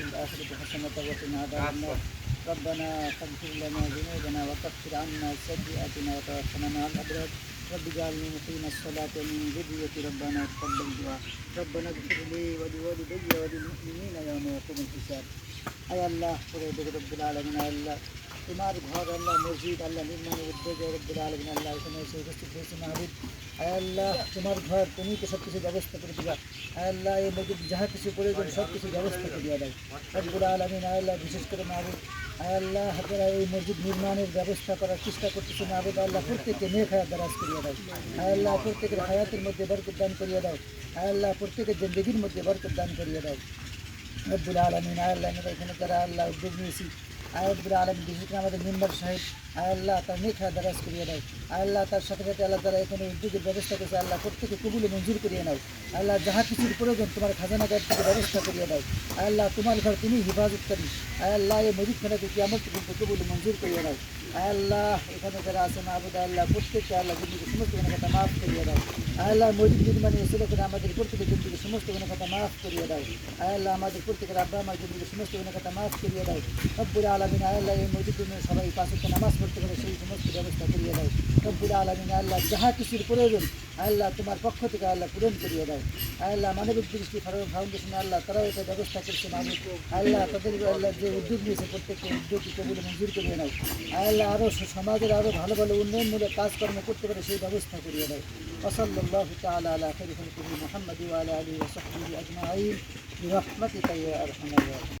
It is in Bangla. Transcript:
الآخرة حسنة وقنا عذاب النار. ربنا فاغفر لنا ذنوبنا وكفر عنا سيئاتنا وتوفنا مع الأبرار. رب اجعلني مقيم الصلاة من ذريتي ربنا تقبل دعاء. ربنا اغفر لي ولوالدي وللمؤمنين يوم يقوم الحساب. أي الله رب العالمين أي الله. তোমার ঘর আল্লাহ মসজিদ আল্লাহ নির্মাণের উদ্যোগে রব্বুল আলমিন আল্লাহ এখানে এসে উপস্থিত হয়েছে মাহবুব আয় আল্লাহ তোমার ঘর তুমি তো সব কিছু ব্যবস্থা করে দিবা আয় আল্লাহ এই মসজিদ যাহা কিছু প্রয়োজন সব কিছু ব্যবস্থা করে দেওয়া দেয় রব্বুল আলমিন আয় আল্লাহ বিশেষ করে মাহবুব আয় আল্লাহ যারা এই মসজিদ নির্মাণের ব্যবস্থা করার চেষ্টা করতেছে মাহবুব আল্লাহ প্রত্যেককে নেক হায়াত দারাজ করিয়া দাও আয় আল্লাহ প্রত্যেকের হায়াতের মধ্যে বরকত দান করিয়া দাও আয় আল্লাহ প্রত্যেকের জিন্দগির মধ্যে বরকত দান করিয়া দাও রব্বুল আলমিন আল্লাহ আমরা এখানে যারা আল্লাহ উদ্যোগ নিয়েছি আয়াতুল আলম বিশেষ করে আমাদের মেম্বার সাহেব, আল্লাহ তার নেখা দারাজ করিয়ে দাও আল্লাহ তার সাথে সাথে আল্লাহ তারা এখানে উদ্যোগের ব্যবস্থা করেছে, আল্লাহ প্রত্যেকে কবুলে মঞ্জুর করিয়ে নাও। আল্লাহ যাহা কিছুর প্রয়োজন তোমার খাজানা থেকে ব্যবস্থা করিয়ে দাও। আল্লাহ তোমার ঘর তুমি হেফাজত করি আল্লাহ এই মজিদ খানাকে কি আমার কিন্তু কবুলে মঞ্জুর করিয়ে দাও আল্লাহ এখানে যারা আছেন আবুদ আল্লাহ প্রত্যেককে আল্লাহ জিন্দিকে সমস্ত কোনো কথা মাফ করিয়ে দাও। আল্লাহ মজিদ নির্মাণে এসে করে আমাদের প্রত্যেকের জিন্দিকে সমস্ত কোনো কথা মাফ করিয়ে দাও। আল্লাহ আমাদের প্রত্যেকের আব্বা আমার জিন্দিকে সমস্ত কোনো কথা মাফ করিয়ে দাও। রব্বুল আলমিন আল্লাহ এই মসজিদ সবাই পাশে নামাজ পড়তে পারে সেই সমস্ত ব্যবস্থা করিয়ে দাও রব্বুল আলমিন আল্লাহ যাহা কিছুর প্রয়োজন আল্লাহ তোমার পক্ষ থেকে আল্লাহ পূরণ করিয়ে দাও আল্লাহ মানবিক দৃষ্টি ফাউন্ডেশন আল্লাহ তারাও এটা ব্যবস্থা করছে মানুষ আল্লাহ তাদের আল্লাহ যে উদ্যোগ নিয়েছে প্রত্যেককে উদ্যোগকে কবুলে মঞ্জুর করিয়ে নাও আল্লাহ আরও সমাজের আরও ভালো ভালো উন্নয়নমূলক কাজকর্ম করতে পারে সেই ব্যবস্থা করিয়ে দাও وصلى الله تعالى على خير خلقه محمد وعلى اله وصحبه اجمعين برحمتك يا ارحم الراحمين